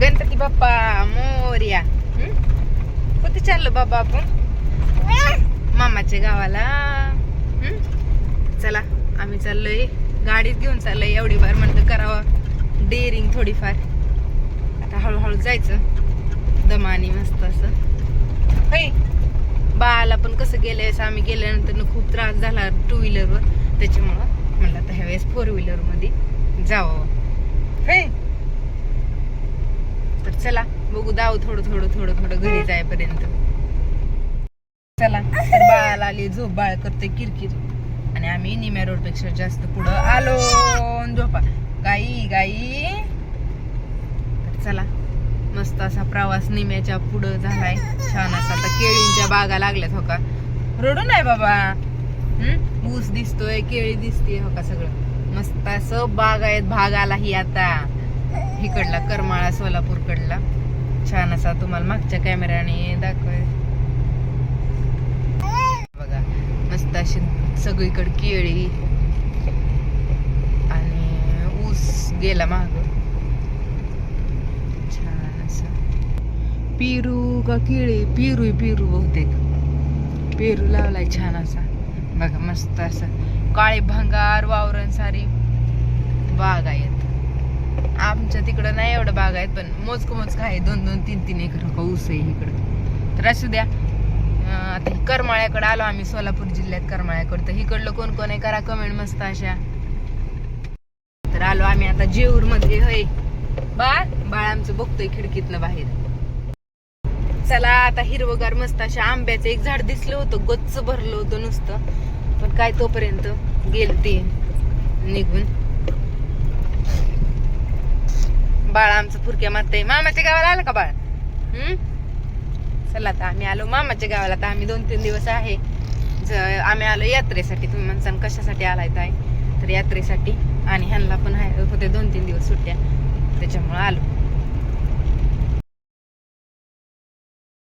गणपती बाप्पा मोर्या. हं? कुठे चाललो बाबा आपण? मामाच्या गावाला. चला आम्ही चाललोय. गाडीत घेऊन चाललोय. एवढी बार म्हणलं करावं. डेअरिंग थोडीफार. आता हळूहळू जायचं. दमानी मस्त असं. होय? बाळाला पण कसं गेल्यावेळेस आम्ही गेल्यानंतर खूप त्रास झाला टू व्हीलरवर त्याच्यामुळं म्हणलं आता ह्यावेळेस फोर व्हीलरमध्ये जावं. होय? चला बघू दाव थोडं थोडं थोडं थोडं घरी जायपर्यंत चला बाळ आली झोप बाळ करते किरकिर. आणि आम्ही निम्या रोडपेक्षा जास्त पुढं आलो. झोपा. गाई गाई. तर चला मस्त असा प्रवास निम्याच्या पुढं झालाय. छान असा आता केळींच्या बागा लागल्यात हो का? रडू नाही बाबा. हम्म ऊस दिसतोय केळी दिसते हो का सगळं? मस्त असं बाग आहेत भाग आला ही आता. इकडला करमाळा सोलापूरकडला. छान असा तुम्हाला मागच्या कॅमेऱ्याने दाखवाय बघा मस्त अशी सगळीकडे केळी आणि ऊस गेला माग. छान असं. पेरू का केळी? पेरू पेरू बहुतेक. पेरू लावलाय छान असा. बघा मस्त असं. काळे भंगार वावरण सारी बाग आहेत आमच्या तिकडं नाही एवढं बाग आहेत पण मोजक मोजक आहे. दोन दोन तीन तीन एकर का ऊस आहे इकडं. तर असू द्या. आता ही करमाळ्याकडे आलो आम्ही सोलापूर जिल्ह्यात करमाळ्याकडे. तर इकडलं कोण कोण आहे? करा कमेंट मस्त अशा. तर आलो आम्ही आता जेऊरमध्ये होय. बाळ? बाळ आमचं बघतोय खिडकीतनं बाहेर. चला आता हिरवगार मस्त अशा आंब्याचं एक झाड दिसलं होतं. गच्च भरलं होतं नुसतं. पण काय तोपर्यंत गेल ते निघून. बाळ आमचं फुरक्या मारतंय मामाच्या गावाला आलं का बाळ? हम्म? चला आता आम्ही आलो मामाच्या गावाला. आता आम्ही दोन तीन दिवस आहे. आम्ही आलो यात्रेसाठी. तुम्ही म्हणसान कशासाठी आलाय ताय तर यात्रेसाठी. आणि ह्यांना पण होते दोन तीन दिवस सुट्ट्या. त्याच्यामुळे आलो.